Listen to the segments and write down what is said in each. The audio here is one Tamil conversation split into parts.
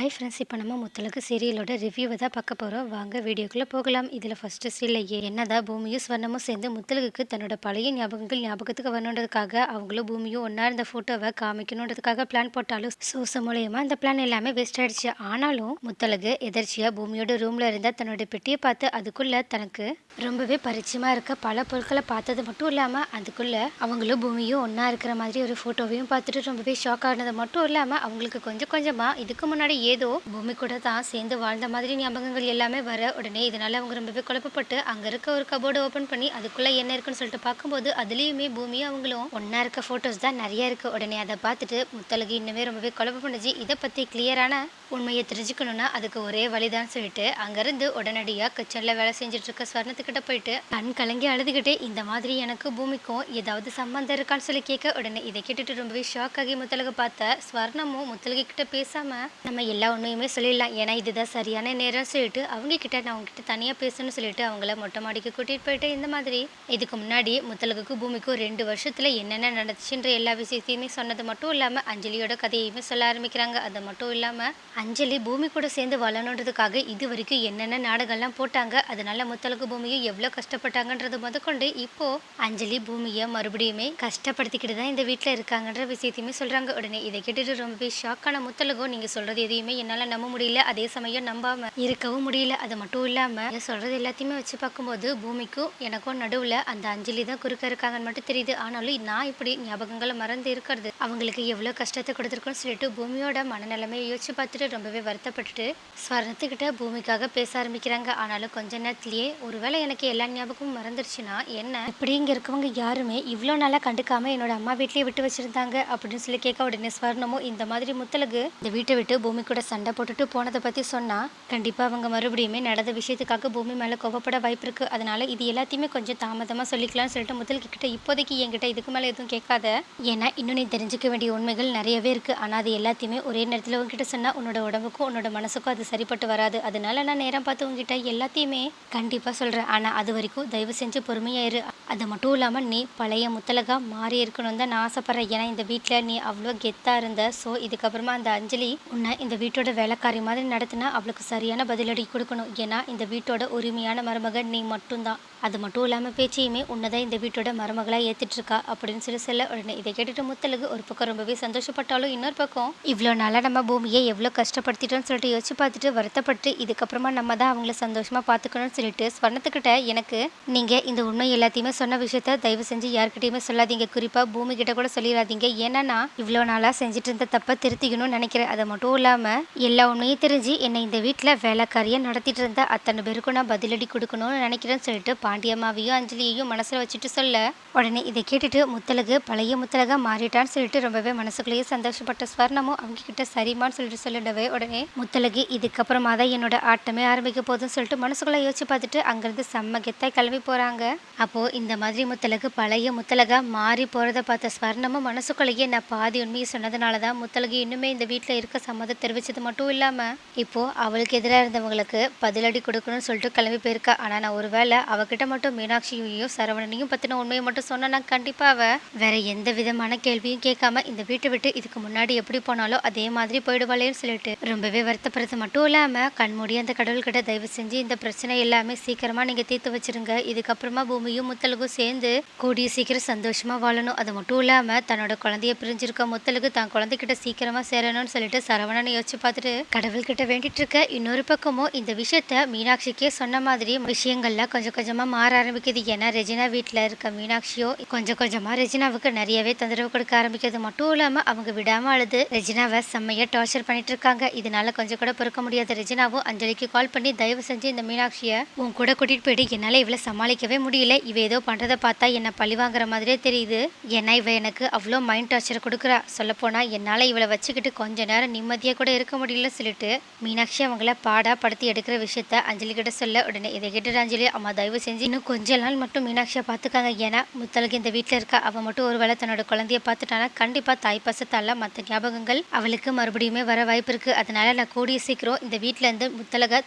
ஹாய் ஃப்ரெண்ட்ஸ் இப்போ நம்ம முத்தலகு சீரியலோட ரிவ்யூவை தான் பார்க்க போகிறோம் வாங்க வீடியோக்குள்ளே போகலாம். இதில் ஃபஸ்ட்டு சீரியல் என்னதான் பூமியும் ஸ்வர்ணமும் சேர்ந்து முத்தலகுக்கு தன்னோட பழைய ஞாபகங்கள் ஞாபகத்துக்கு வரணுன்றதுக்காக அவங்களும் பூமியும் ஒன்றா இருந்த ஃபோட்டோவை காமிக்கணுன்றதுக்காக பிளான் போட்டாலும் சோச மூலயமா அந்த பிளான் எல்லாமே வேஸ்ட் ஆயிடுச்சு. ஆனாலும் முத்தலகு எதர்ச்சியாக பூமியோட ரூமில் இருந்தால் தன்னோட பெட்டியை பார்த்து அதுக்குள்ளே தனக்கு ரொம்பவே பரிச்சயமாக இருக்க பல பொருட்களை பார்த்தது மட்டும் இல்லாமல் அதுக்குள்ளே அவங்களும் பூமியும் ஒன்றா இருக்கிற மாதிரி ஒரு ஃபோட்டோவையும் பார்த்துட்டு ரொம்பவே ஷாக் ஆனது மட்டும் இல்லாமல் அவங்களுக்கு கொஞ்சம் கொஞ்சமாக இதுக்கு முன்னாடி ஏதோ பூமி கூட தான் சேர்ந்து வாழ்ந்த மாதிரி ஞாபகங்கள் எல்லாமே வர உடனே இதனால அவங்க ரொம்பவே குழப்பப்பட்டு அங்கே இருக்க ஒரு கபோர்டு ஓப்பன் பண்ணி அதுக்குள்ளே என்ன இருக்குன்னு சொல்லிட்டு பார்க்கும்போது அதுலேயுமே பூமி அவங்களும் ஒன்றா இருக்க ஃபோட்டோஸ் தான் நிறைய இருக்குது உடனே அதை பார்த்துட்டு முத்தலகு இன்னுமே ரொம்பவே குழப்பம் பண்ணுச்சு இதை பற்றி கிளியரான உண்மையை தெரிஞ்சுக்கணும்னா அதுக்கு ஒரே வழிதான் சொல்லிட்டு அங்கேருந்து உடனடியாக கிச்சனில் வேலை செஞ்சுட்டு இருக்க ஸ்வர்ணத்துக்கிட்ட போயிட்டு கண் கலங்கி அழுதுகிட்டே இந்த மாதிரி எனக்கு பூமிக்கும் ஏதாவது சம்மந்தம் இருக்கான்னு சொல்லி கேட்க உடனே இதை கேட்டுட்டு ரொம்பவே ஷாக் ஆகி முத்தலகு பார்த்த ஸ்வர்ணமும் முத்தலகு கிட்ட பேசாம நம்ம எல்லா ஒன்றையுமே சொல்லிடலாம். ஏன்னா இதுதான் சரியான நேரம் சொல்லிட்டு அவங்க கிட்ட நான் உங்ககிட்ட தனியாக பேசணும்னு சொல்லிட்டு அவங்கள மொட்டை மாடிக்கு கூட்டிகிட்டு போயிட்டு இந்த மாதிரி இதுக்கு முன்னாடி முத்தலகுக்கும் பூமிக்கும் ரெண்டு வருஷத்தில் என்னென்ன நடந்துச்சுன்ற எல்லா விஷயத்தையுமே சொன்னது மட்டும் இல்லாமல் அஞ்சலியோட கதையுமே சொல்ல ஆரம்பிக்கிறாங்க. அது மட்டும் இல்லாமல் அஞ்சலி பூமி கூட சேர்ந்து வளரணுன்றதுக்காக இது வரைக்கும் என்னென்ன நாடகம்லாம் போட்டாங்க அதனால முத்தலகு பூமியும் எவ்வளோ கஷ்டப்பட்டாங்கன்றது முதற்கொண்டு இப்போ அஞ்சலி பூமியை மறுபடியுமே கஷ்டப்படுத்திக்கிட்டு தான் இந்த வீட்டில் இருக்காங்கன்ற விஷயத்தையுமே சொல்கிறாங்க உடனே இதை கேட்டுட்டு ரொம்பவே ஷாக்கான முத்தலகோ நீங்கள் சொல்கிறது எதையும் என்னால் நம்ப முடியல. அதே சமயம் நம்பாமல் இருக்கவும் முடியல. அது மட்டும் இல்லாமல் சொல்கிறது எல்லாத்தையுமே வச்சு பார்க்கும்போது பூமிக்கும் எனக்கும் நடுவில் அந்த அஞ்சலி தான் குறுக்க இருக்காங்கன்னு மட்டும் தெரியுது. ஆனாலும் நான் இப்படி ஞாபகங்களை மறந்து இருக்கிறது அவங்களுக்கு எவ்வளோ கஷ்டத்தை கொடுத்துருக்கோன்னு சொல்லிட்டு பூமியோட மனநிலைமையை யோசிச்சு பார்த்துட்டு ரொம்பவே வருத்தப்பட்டுட்டு ஸ்வர்ணத்துக்கிட்ட பூமிக்காக பேச ஆரம்பிக்கிறாங்க. ஆனாலும் கொஞ்ச நேரத்திலேயே ஒருவேளை எனக்கு எல்லா ஞாபகமும் மறந்துருச்சுன்னா என்ன? இப்படி இங்கே இருக்கவங்க யாருமே இவ்வளோ நாளாக கண்டுக்காம என்னோட அம்மா வீட்லேயே விட்டு வச்சிருந்தாங்க அப்படின்னு சொல்லி கேட்க உடனே ஸ்வர்ணமும் இந்த மாதிரி முத்தலகு இந்த வீட்டை விட்டு பூமி கூட சண்டை போட்டுட்டு போனதை பற்றி சொன்னால் கண்டிப்பாக அவங்க மறுபடியுமே நடந்த விஷயத்துக்காக பூமி மேலே கோவப்பட வாய்ப்பு இருக்குது அதனால் இது எல்லாத்தையுமே கொஞ்சம் தாமதமாக சொல்லிக்கலாம்னு சொல்லிட்டு முதல் கிட்ட இப்போதைக்கு என்கிட்ட இதுக்கு மேலே எதுவும் கேட்காத. ஏன்னா இன்னும் நீ தெரிஞ்சுக்க வேண்டிய உண்மைகள் நிறையவே இருக்குது ஆனால் அது எல்லாத்தையுமே ஒரே நேரத்தில் உங்ககிட்ட சொன்னால் உன்னோட உடம்புக்கும் உன்னோட மனசுக்கும் அது சரிப்பட்டு வராது. அதனால நான் நேரம் பார்த்து உங்ககிட்ட எல்லாத்தையுமே கண்டிப்பாக சொல்கிறேன் ஆனால் அது வரைக்கும் தயவு செஞ்சு பொறுமையாக இரு அது மட்டும் இல்லாமல் நீ பழைய முத்தலகா மாறி இருக்கணும் தான் நான் ஆசைப்பட்றேன். ஏன்னா இந்த வீட்டில் நீ அவ்வளோ கெத்தாக இருந்த. ஸோ இதுக்கப்புறமா அந்த அஞ்சலி உன்னை இந்த வீட்டோட வேலைக்காரி மாதிரி நடத்தினா அவளுக்கு சரியான பதிலடி கொடுக்கணும். ஏன்னா இந்த வீட்டோட உரிமையான மருமகன் நீ மட்டும்தான். அது மட்டும் இல்லாமல் பேச்சையுமே உன்னதான் இந்த வீட்டோட மருமகளாக ஏற்றிட்டுருக்கா அப்படின்னு சொல்லி சொல்ல உடனே. இதை கேட்டுட்டு முத்தலுக்கு ஒரு பக்கம் ரொம்பவே சந்தோஷப்பட்டாலும் இன்னொரு பக்கம் இவ்வளோ நாளாக நம்ம பூமியை எவ்வளோ கஷ்டப்படுத்திட்டோம்னு சொல்லிட்டு யோசிச்சு பார்த்துட்டு வருத்தப்பட்டு இதுக்கப்புறமா நம்ம தான் அவங்கள சந்தோஷமாக பார்த்துக்கணும்னு சொல்லிட்டு ஸ்வர்ணத்துக்கிட்ட எனக்கு நீங்கள் இந்த உண்மை எல்லாத்தையுமே சொன்ன விஷயத்த தயவு செஞ்சு யாருக்கிட்டையுமே சொல்லாதீங்க. குறிப்பாக பூமி கிட்ட கூட சொல்லிடாதீங்க ஏன்னா நான் இவ்வளோ நாளாக செஞ்சுட்டு இருந்த தப்பை திருத்திக்கணும்னு நினைக்கிறேன். அது மட்டும் இல்லாமல் எல்லா உண்மையும் தெரிஞ்சு என்னை இந்த வீட்டில் வேலைக்காரியாக நடத்திட்டு இருந்த அத்தனை பேருக்கும் நான் பதிலடி கொடுக்கணும்னு நினைக்கிறேன்னு சொல்லிட்டு பாண்டியம்மாவையும் அஞ்சலியையும் மனசில் வச்சுட்டு சொல்ல உடனே இதை கேட்டுட்டு முத்தலகு பழைய முத்தலகா மாறிட்டான்னு சொல்லிட்டு ரொம்பவே மனசுக்குள்ளேயே சந்தோஷப்பட்ட ஸ்வர்ணமும் அவங்க கிட்ட சரிமான்னு சொல்லிட்டு சொல்லிடவே உடனே முத்தலகு இதுக்கப்புறமா தான் என்னோட ஆட்டமே ஆரம்பிக்க போகுதுன்னு சொல்லிட்டு மனசுக்குள்ளே யோசிச்சு பார்த்துட்டு அங்கேருந்து செம்ம கெத்தாக கிளம்பி போகிறாங்க அப்போது இந்த மாதிரி முத்தலகு பழைய முத்தலகா மாறி போகிறத பார்த்த ஸ்வர்ணமும் மனசுக்குள்ளேயே நான் பாதி உண்மையை சொன்னதுனால தான் முத்தலகு இன்னுமே இந்த வீட்டில் இருக்க சம்மதம் தெரிவித்தது மட்டும் இல்லாமல் இப்போது அவளுக்கு எதிராக இருந்தவங்களுக்கு பதிலடி கொடுக்கணும்னு சொல்லிட்டு கிளம்பி போயிருக்கா. ஆனால் நான் ஒருவேளை அவகிட்ட மட்டும் மீனாட்சியையும் சரவணனையும் பற்றின உண்மையை மட்டும் சொன்னேன்னா கண்டிப்பாக அவள் வேற எந்த விதமான கேள்வியும் கேட்காம இந்த வீட்டை விட்டு இதுக்கு முன்னாடி எப்படி போனாலோ அதே மாதிரி போயிடுவாளேன்னு சொல்லிட்டு ரொம்பவே வருத்தப்படுறது மட்டும் இல்லாமல் கண்மூடி அந்த கடவுள்கிட்ட தயவு செஞ்சு இந்த பிரச்சனை எல்லாமே சீக்கிரமாக நீங்கள் தீர்த்து வச்சிருங்க. இதுக்கப்புறமா பூமியும் முத்தலுக்கும் சேர்ந்து கூடிய சீக்கிரம் சந்தோஷமாக வாழணும். அது மட்டும் இல்லாமல் தன்னோட குழந்தைய பிரிஞ்சிருக்க முத்தலுக்கு தான் குழந்தைகிட்ட சீக்கிரமாக சேரணும்னு சொல்லிட்டு சரவணனை யோசிச்சு பார்த்துட்டு கடவுள்கிட்ட வேண்டிட்டு இருக்க இன்னொரு பக்கமும் இந்த விஷயத்த மீனாட்சிக்கே சொன்ன மாதிரி விஷயங்கள்லாம் கொஞ்சம் கொஞ்சமாக மாற ஆரம்பிக்குது. ஏன்னா ரெஜினா வீட்டில் இருக்க மீனாட்சியோ கொஞ்சம் கொஞ்சமாக ரெஜினாவுக்கு நிறையவே தொந்தரவு கொடுக்க ஆரம்பிக்கிறது மட்டும் இல்லாமல் அவங்க விடாமல் அழுது ரெஜினாவை செம்மையாக டார்ச்சர் பண்ணிட்டு இருக்காங்க. இதனால கொஞ்சம் கூட பொறுக்க முடியாத. ரெஜினாவும் அஞ்சலிக்கு கால் பண்ணி தயவு செஞ்சு இந்த மீனாட்சியை உன் கூட கூட்டிகிட்டு போயிட்டு என்னால் இவளை சமாளிக்கவே முடியல. இவ ஏதோ பண்ணுறதை பார்த்தா என்னை பழி வாங்குற மாதிரியே தெரியுது. ஏன்னா இவ எனக்கு அவ்வளோ மைண்ட் டார்ச்சர் கொடுக்குறா. சொல்லப்போனால் என்னால் இவளை வச்சுக்கிட்டு கொஞ்ச நேரம் நிம்மதியாக கூட இருக்க முடியலன்னு சொல்லிட்டு மீனாட்சி அவங்கள பாடா படுத்தி எடுக்கிற விஷயத்த அஞ்சலி கிட்ட சொல்ல உடனே இதை கேட்டு அஞ்சலி அம்மா தயவு செஞ்சு செஞ்சு இன்னும் கொஞ்ச நாள் மட்டும் மீனாட்சியை பார்த்துக்காங்க. ஏன்னா முத்தழகு இந்த வீட்டில் இருக்கா. அவள் மட்டும் ஒரு வேளை தன்னோட குழந்தைய பார்த்துட்டானா? கண்டிப்பாக தாய் பசத்தால் மற்ற ஞாபகங்கள் அவளுக்கு மறுபடியுமே வர வாய்ப்பு இருக்குது அதனால நான் கூடிய சீக்கிரம் இந்த வீட்டில் இருந்து முத்தழக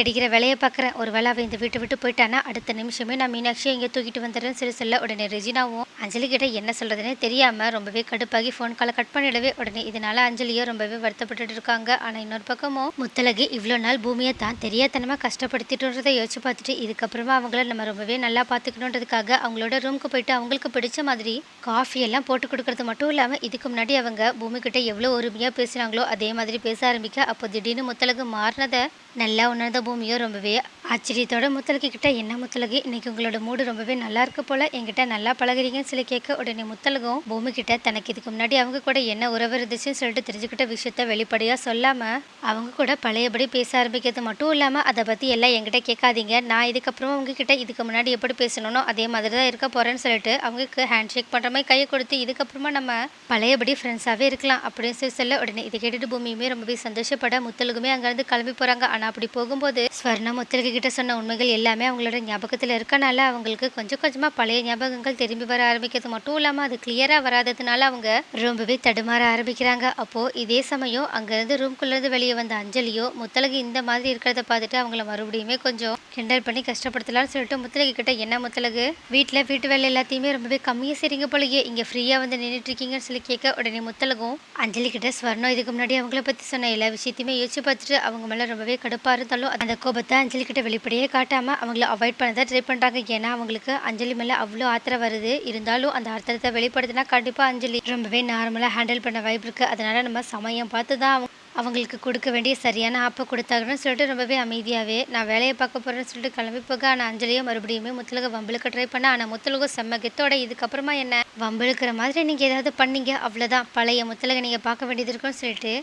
அடிக்கிற வேலையை பார்க்குறேன். ஒரு வேளை அவள் இந்த வீட்டை விட்டு போயிட்டானா? அடுத்த நிமிஷமே நான் மீனாட்சியை இங்கே தூக்கிட்டு வந்துடுறேன் சரி சொல்ல உடனே ரெஜினாவும் அஞ்சலி கிட்ட என்ன சொல்கிறதுனே தெரியாமல் ரொம்பவே கடுப்பாகி ஃபோன் காலை கட் பண்ணிடவே உடனே இதனால அஞ்சலியோ ரொம்பவே வருத்தப்பட்டுட்டு இருக்காங்க. ஆனால் இன்னொரு பக்கமும் முத்தலகு இவ்வளோ நாள் பூமியை தான் தெரியாதனமாக கஷ்டப்படுத்திட்டுன்றதை யோசிச்சு பார்த்துட்டு இதுக்கப்புறமா அவங்கள நம்ம ரொம்பவே நல்லா பார்த்துக்கணுன்றதுக்காக அவங்களோட ரூமுக்கு போயிட்டு அவங்களுக்கு பிடிச்ச மாதிரி காஃபி எல்லாம் போட்டு கொடுக்கறது மட்டும் இல்லாமல் இதுக்கு முன்னாடி அவங்க பூமி கிட்ட எவ்வளோ உரிமையாக பேசுகிறாங்களோ அதே மாதிரி பேச ஆரம்பிக்க அப்போ திடீர்னு முத்தலகு மாறினதை நல்லா உணர்ந்த பூமியோ ரொம்பவே ஆச்சரியத்தோட முத்தலகு கிட்ட என்ன முத்தலகு? இன்னைக்கு உங்களோட மூடு ரொம்பவே நல்லா இருக்கு போல. என்கிட்ட நல்லா பழகுறீங்கன்னு சொல்லி கேட்க உடனே முத்தலகம் பூமி கிட்ட தனக்கு இதுக்கு முன்னாடி அவங்க கூட என்ன உறவு இருந்துச்சுன்னு சொல்லிட்டு தெரிஞ்சுக்கிட்ட விஷயத்த வெளிப்படையா சொல்லாம அவங்க கூட பழையபடி பேச ஆரம்பிக்கிறது மட்டும் இல்லாம அதை பத்தி எல்லாம் என்கிட்ட கேட்காதீங்க. நான் இதுக்கப்புறம் உங்ககிட்ட இதுக்கு முன்னாடி எப்படி பேசணும்னோ அதே மாதிரி தான் இருக்க போறேன்னு சொல்லிட்டு அவங்களுக்கு ஹேண்ட் ஷேக் பண்ற மாதிரி கையை கொடுத்து இதுக்கப்புறமா நம்ம பழையபடி ஃப்ரெண்ட்ஸாவே இருக்கலாம். அப்படின்னு சொல்லி சொல்ல உடனே இதை கேட்டுட்டு பூமியுமே ரொம்பவே சந்தோஷப்பட முத்தலகுமே அங்கேருந்து கிளம்பி போறாங்க. ஆனா அப்படி போகும்போது ஸ்வர்ணா முத்தலுக்கு கிட்ட சொன்ன உண்மைகள் எல்லாமே அவங்களோட ஞாபகத்தில் இருக்கனால அவங்களுக்கு கொஞ்சம் கொஞ்சமாக பழைய ஞாபகங்கள் திரும்பி வர ஆரம்பிக்கிறது மட்டும் இல்லாமல் அது கிளியராக வராததுனால அவங்க ரொம்பவே தடுமாற ஆரம்பிக்கிறாங்க. அப்போது இதே சமயம் அங்கேருந்து ரூம்குள்ளேருந்து வெளியே வந்த அஞ்சலியோ முத்தலகு இந்த மாதிரி இருக்கிறத பார்த்துட்டு அவங்கள மறுபடியுமே கொஞ்சம் கிண்டல் பண்ணி கஷ்டப்படுத்தலாம்னு சொல்லிட்டு முத்தலகு கிட்ட என்ன முத்தலகு? வீட்டில் வீட்டு வேலை எல்லாத்தையுமே ரொம்பவே கம்மியாக செய்றீங்க போலயே இங்கே ஃப்ரீயாக வந்து நின்றுட்டு இருக்கீங்கன்னு சொல்லி கேட்க உடனே முத்தலகும் அஞ்சலி கிட்ட ஸ்வர்ணம் இதுக்கு முன்னாடி அவங்கள பற்றி சொன்ன எல்லா விஷயத்தையுமே யோசிச்சு பார்த்துட்டு அவங்க மேலே ரொம்பவே கடுப்பாக இருந்தாலும் அந்த கோபத்தை அஞ்சலி கிட்ட வெளிப்படையே காட்டாமல் அவங்கள அவாய்ட் பண்ண தான் ட்ரை பண்ணுறாங்க ஏன்னா அவங்களுக்கு அஞ்சலி மேலே அவ்வளோ ஆத்திரம் வருது. இருந்தாலும் அந்த ஆத்திரத்தை வெளிப்படுத்தினா கண்டிப்பாக அஞ்சலி ரொம்பவே நார்மலாக ஹேண்டில் பண்ண வாய்ப்பு இருக்குது அதனால நம்ம சமயம் பார்த்து தான் அவங்க அவங்களுக்கு கொடுக்க வேண்டிய சரியான ஆப்பை கொடுத்தாங்கன்னு சொல்லிட்டு ரொம்பவே அமைதியாகவே நான் வேலையை பார்க்க போகிறேன்னு சொல்லிட்டு கிளம்பி போக ஆனால் அஞ்சலியும் மறுபடியுமே முத்தலக வம்பளுக்கு ட்ரை பண்ண ஆனால் முத்தலகம் செம்ம கெத்தோட இதுக்கப்புறமா என்ன? வம்பளுக்கிற மாதிரி நீங்கள் ஏதாவது பண்ணீங்க அவ்வளோதான் பழைய முத்தலகை நீங்கள் பார்க்க வேண்டியது இருக்குன்னு சொல்லிட்டு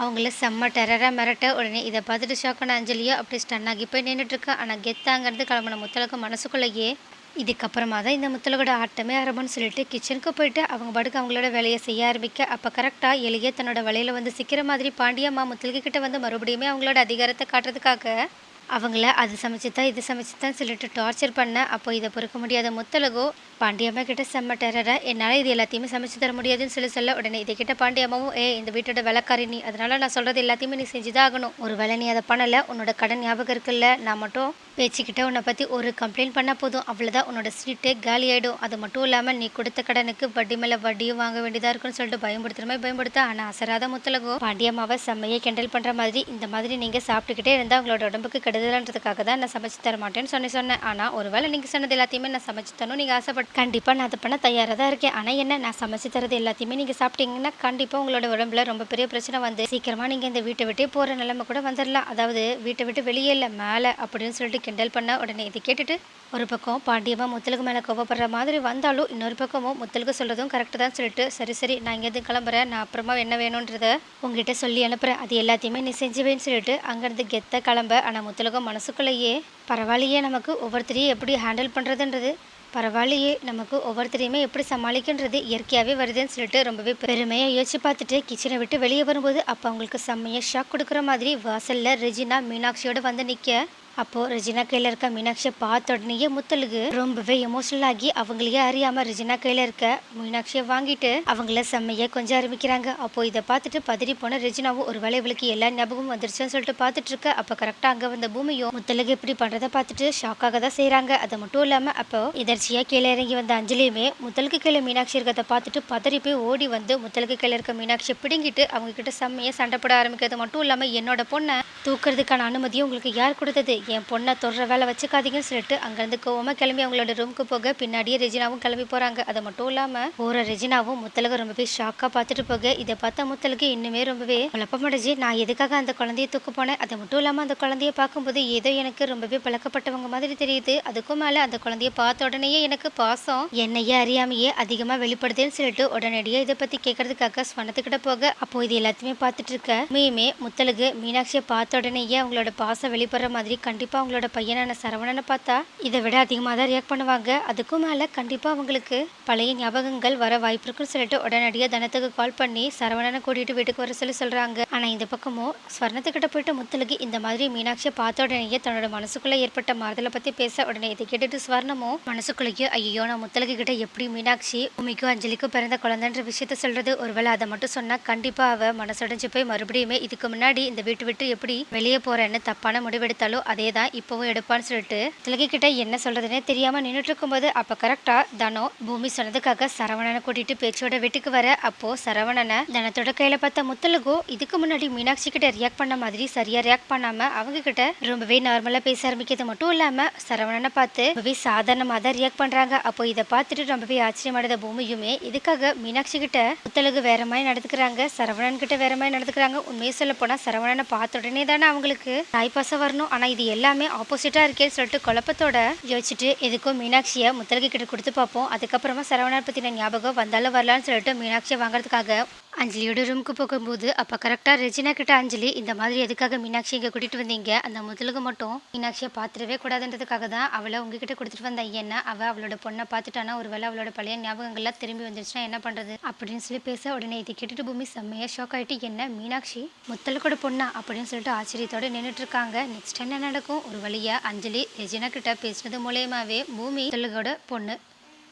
அவங்கள செம்ம டெரராக மிரட்ட உடனே இதை பார்த்துட்டு ஷாக்கான அஞ்சலியோ? அப்படி ஸ்டன் ஆகி போய் நின்றுட்டுருக்கா ஆனால் கெத்தாங்கிறது கிளம்புன முத்தலகம் மனசுக்குள்ளேயே இதுக்கப்புறமா தான் இந்த முத்தலகோட ஆட்டமே ஆரம்பம்னு சொல்லிட்டு கிச்சனுக்கு போயிட்டு அவங்க பாட்டுக்கு அவங்களோட வேலையை செய்ய ஆரம்பிக்க. அப்போ கரெக்டாக எளிய தன்னோட வலையில் வந்து சிக்கிற மாதிரி பாண்டியம்மா முத்தலகிட்ட வந்து மறுபடியுமே அவங்களோட அதிகாரத்தை காட்டுறதுக்காக அவங்கள அது சமைச்சு தான் இது சமைச்சு தான் சொல்லிட்டு டார்ச்சர் பண்ண அப்போ இதை பொறுக்க முடியாத முத்தலகோ பாண்டியம்மா கிட்ட செம்ம டெரரா என்னால் இது எல்லாத்தையுமே சமைச்சு தர முடியாதுன்னு சொல்லி சொல்ல உடனே இதை கிட்ட பாண்டியம்மாவும் ஏ இந்த வீட்டோட விளக்காரி நீ அதனால நான் சொல்கிறது எல்லாத்தையுமே நீ செஞ்சுதான் ஆகணும். ஒரு வேலை நீ அதை பண்ணலை உன்னோட கடன் ஞாபகம் இருக்குல்ல நான் மட்டும் பேச்சுக்கிட்ட உன்னை பற்றி ஒரு கம்ப்ளைண்ட் பண்ணால் போதும். அவ்வளோதான் உன்னோட சீட்டே காலி ஆகிடும் அது மட்டும் இல்லாமல் நீ கொடுத்த கடனுக்கு வட்டி மேலே வட்டியும் வாங்க வேண்டியதாக இருக்குன்னு சொல்லிட்டு பயன்படுத்துகிற மாதிரி பயன்படுத்த ஆனால் அசராத முத்தலகோ பாண்டியம்மாவை செம்மையை கிண்டல் பண்ணுற மாதிரி இந்த மாதிரி நீங்கள் சாப்பிட்டுக்கிட்டே இருந்தால் உங்களோட உடம்புக்கு கெடுதலன்றதுக்காக தான் நான் சமைச்சு தர மாட்டேன்னு சொல்லி சொன்னேன். ஆனால் ஒருவேளை நீங்கள் சொன்னது எல்லாத்தையுமே நான் சமைச்சு தரணும். நீங்கள் ஆசைப்பட்டு கண்டிப்பாக நான் அதை பண்ண தயாராக தான் இருக்கேன். ஆனால் என்ன? நான் சமைச்சு தரது எல்லாத்தையுமே நீங்கள் சாப்பிட்டீங்கன்னா கண்டிப்பாக உங்களோட உடம்புல ரொம்ப பெரிய பிரச்சனை வந்து சீக்கிரமாக நீங்கள் இந்த வீட்டை விட்டே போகிற நிலைமை கூட வந்துடலாம் அதாவது வீட்டை விட்டு வெளியே இல்லை மேலே அப்படின்னு சொல்லிட்டு கிண்டல் பண்ண உடனே இதை கேட்டுட்டு ஒரு பக்கம் பாண்டியமாக முத்தலுக்கு மேலே கோவப்படுற மாதிரி வந்தாலும் இன்னொரு பக்கமும் முத்தலுக்கு சொல்கிறதும் கரெக்டு தான் சொல்லிட்டு சரி சரி நான் இங்கேருந்து கிளம்புறேன். நான் அப்புறமா என்ன வேணுன்றத உங்ககிட்ட சொல்லி அனுப்புகிறேன் அது எல்லாத்தையுமே நீ செஞ்சுவேன்னு சொல்லிட்டு அங்கேருந்து கெத்த கிளம்ப. ஆனால் முத்தலுக்கும் மனசுக்குள்ளேயே பரவாயில்லையே நமக்கு ஒவ்வொருத்தரையும் எப்படி ஹேண்டில் பண்ணுறதுன்றது பரவாயில்லையே நமக்கு ஒவ்வொருத்தரையுமே எப்படி சமாளிக்கின்றது? இயற்கையாகவே வருதுன்னு சொல்லிட்டு ரொம்பவே பெருமையாக யோசிச்சு பார்த்துட்டு கிச்சனை விட்டு வெளியே வரும்போது அப்போ அவங்களுக்கு செம்மையாக ஷாக் கொடுக்குற மாதிரி வாசலில் ரெஜினா மீனாட்சியோடு வந்து நிற்க அப்போது ரெஜினா கையில் இருக்க மீனாட்சியை பார்த்த உடனேயே முத்தலுக்கு ரொம்பவே எமோஷனல் ஆகி அவங்களையே அறியாமல் ரெஜினா கையில் இருக்க மீனாட்சியை வாங்கிட்டு அவங்கள செம்மையை கொஞ்சம் ஆரம்பிக்கிறாங்க. அப்போ இதை பார்த்துட்டு பதறி போன ரெஜினாவும் ஒரு வேலை இவளுக்கு எல்லா ஞாபகமும் வந்துருச்சுன்னு சொல்லிட்டு பார்த்துட்டு இருக்க. அப்போ கரெக்டாக அங்கே வந்த பூமியும் முத்தலுக்கு இப்படி பண்ணுறதை பார்த்துட்டு ஷாக்காக தான் செய்கிறாங்க அது மட்டும் இல்லாமல் அப்போ இதர்ச்சியாக கீழே இறங்கி வந்த அஞ்சலியுமே முத்தலுக்கு கீழே மீனாட்சி இருக்கிறத பார்த்துட்டு பதறி போய் ஓடி வந்து முத்தலுக்கு கீழே இருக்க மீனாட்சியை பிடுங்கிட்டு அவங்க கிட்ட செம்மையை சண்டைப்பட ஆரம்பிக்கிறது மட்டும் இல்லாமல் என்னோட பொண்ணை தூக்குறதுக்கான அனுமதியும் உங்களுக்கு யார் கொடுத்தது? என் பொண்ணை தொடர வேலை வச்சுக்காதீங்கன்னு சொல்லிட்டு அங்கேருந்து கோவமாக கிளம்பி அவங்களோட ரூமுக்கு போக பின்னாடியே ரெஜினாவும் கிளம்பி போகிறாங்க அது மட்டும் இல்லாமல் போகிற ரெஜினாவும் முத்தலக ரொம்பவே ஷாக்காக பார்த்துட்டு போக. இதை பார்த்தா முத்தலுக்கு இன்னுமே ரொம்பவே குழப்பமடைஞ்சு நான் எதுக்காக அந்த குழந்தைய தூக்க போனேன்? அது மட்டும் இல்லாமல் அந்த குழந்தைய பார்க்கும்போது ஏதோ எனக்கு ரொம்பவே பழக்கப்பட்டவங்க மாதிரி தெரியுது. அதுக்கும் மேலே அந்த குழந்தைய பார்த்த உடனேயே எனக்கு பாசம். என்னையே அறியாமையே அதிகமாக வெளிப்படுதுன்னு சொல்லிட்டு உடனடியாக இதை பற்றி கேட்கறதுக்காக ஸ்வனத்துக்கிட்ட போக அப்போ இது எல்லாத்தையுமே பார்த்துட்டு இருக்க? உண்மையுமே முத்தலுக்கு மீனாட்சியை பார்த்து பார்த்த உடனேயே அவங்களோட பாசம் வெளிப்படுற மாதிரி கண்டிப்பாக அவங்களோட பையனான சரவணனை பார்த்தா இதை விட அதிகமாக தான் ரியாக்ட் பண்ணுவாங்க. அதுக்கும் மேலே கண்டிப்பாக அவங்களுக்கு பழைய ஞாபகங்கள் வர வாய்ப்பு இருக்குன்னு சொல்லிட்டு உடனடியாக தனத்துக்கு கால் பண்ணி சரவணனை கூட்டிகிட்டு வீட்டுக்கு வர சொல்லி சொல்கிறாங்க ஆனால் இந்த பக்கமும் ஸ்வர்ணத்துக்கிட்ட போயிட்டு முத்தலுக்கு இந்த மாதிரி மீனாட்சியை பார்த்த உடனேயே தன்னோட மனசுக்குள்ளே ஏற்பட்ட மாறுதலை பற்றி பேச உடனே இதை கேட்டுட்டு ஸ்வர்ணமும் மனசுக்குள்ளேயோ ஐயோ நான் முத்தலுக்கு கிட்ட எப்படி மீனாட்சி உமிக்கும் அஞ்சலிக்கும் பிறந்த குழந்தைன்ற விஷயத்த சொல்கிறது ஒருவேளை அதை மட்டும் சொன்னால் கண்டிப்பாக அவள் மனசுடைஞ்சு போய் மறுபடியுமே இதுக்கு முன்னாடி இந்த வீட்டு விட்டு எப்படி வெளியே போறேன்னு தப்பான முடிவெடுத்தாலோ அதே தான் இப்பவும் எடுப்பான்னு சொல்லிட்டு திலகி கிட்ட என்ன சொல்றதுன்னே தெரியாம நின்றுட்டு இருக்கும்போது அப்ப கரெக்டா தனோ பூமி சொன்னதுக்காக சரவணனை கூட்டிட்டு பேச்சோட வீட்டுக்கு வர. அப்போ சரவணனை தனத்தோட கையில பார்த்த முத்தலுகோ இதுக்கு முன்னாடி மீனாட்சி கிட்ட ரியாக்ட் பண்ண மாதிரி சரியா ரியாக்ட் பண்ணாம அவங்க கிட்ட ரொம்பவே நார்மலா பேச ஆரம்பிக்கிறது மட்டும் இல்லாம சரவணனை பார்த்து ரொம்பவே சாதாரணமா தான் ரியாக்ட் பண்றாங்க. அப்போ இதை பார்த்துட்டு ரொம்பவே ஆச்சரியமடைந்த பூமியுமே இதுக்காக மீனாட்சி கிட்ட முத்தலகு வேற மாதிரி நடந்துக்கிறாங்க சரவணன் கிட்ட வேற மாதிரி நடந்துக்கிறாங்க. உண்மையை சொல்ல போனா சரவணனை பார்த்த உடனே தானே அவங்களுக்கு? தாய்ப்பாசம் வரணும். ஆனால் இது எல்லாமே ஆப்போசிட்டாக இருக்கேன்னு சொல்லிட்டு குழப்பத்தோட யோசிச்சுட்டு எதுக்கும் மீனாட்சியை முத்தலகை கிட்ட கொடுத்து பார்ப்போம். அதுக்கப்புறமா சரவணா பற்றின ஞாபகம் வந்தாலும் வரலான்னு சொல்லிட்டு மீனாட்சியை வாங்குறதுக்காக அஞ்சலியோட ரூமுக்கு போகும்போது அப்போ கரெக்டாக ரெஜினா கிட்ட அஞ்சலி இந்த மாதிரி எதுக்காக மீனாட்சி இங்கே கூட்டிகிட்டு வந்தீங்க? அந்த முதலுக்கு மட்டும் மீனாட்சியை பார்த்துடவே கூடாதுன்றதுக்காக தான் அவளை உங்ககிட்ட கொடுத்துட்டு வந்த ஐயன்னா அவள் அவளோட பொண்ணை பார்த்துட்டானா ஒருவேளை அவளோட பழைய ஞாபகங்கள்லாம் திரும்பி வந்துருச்சுன்னா என்ன பண்ணுறது அப்படின்னு சொல்லி பேச உடனே இதை கேட்டுட்டு பூமி செம்மையாக ஷாக் ஆகிட்டு என்ன மீனாட்சி முத்தலுக்கோட பொண்ணா? அப்படின்னு சொல்லிட்டு ஆச்சரியத்தோட நின்றுட்டு இருக்காங்க. நெக்ஸ்ட் என்ன நடக்கும்? ஒரு வழியாக அஞ்சலி ரெஜினா கிட்ட பேசுனது மூலயமாவே பூமி முத்தலுக்கோட பொண்ணு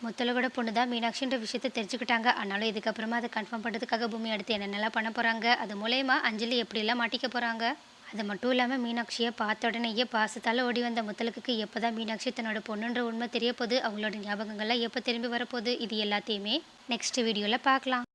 முத்தலகோட பொண்ணு தான் மீனாட்சின்ற விஷயத்தை தெரிஞ்சுக்கிட்டாங்க. ஆனாலும் இதுக்கப்புறமா அதை கன்ஃபார்ம் பண்ணுறதுக்காக பூமி அடுத்து என்னென்னலாம் பண்ண போகிறாங்க அது மூலயமா அஞ்சலி எப்படிலாம் மாட்டிக்க போகிறாங்க அது மட்டும் இல்லாமல் மீனாட்சியை பார்த்த உடனேயே பாசத்தால் ஓடி வந்த முத்தலுக்கு எப்போ தான் மீனாட்சி தன்னோட பொண்ணுன்ற உண்மை தெரிய போகுது? அவங்களோட ஞாபகங்கள்லாம் எப்போ திரும்பி வரப்போகுது? இது எல்லாத்தையுமே நெக்ஸ்ட் வீடியோவில் பார்க்கலாம்.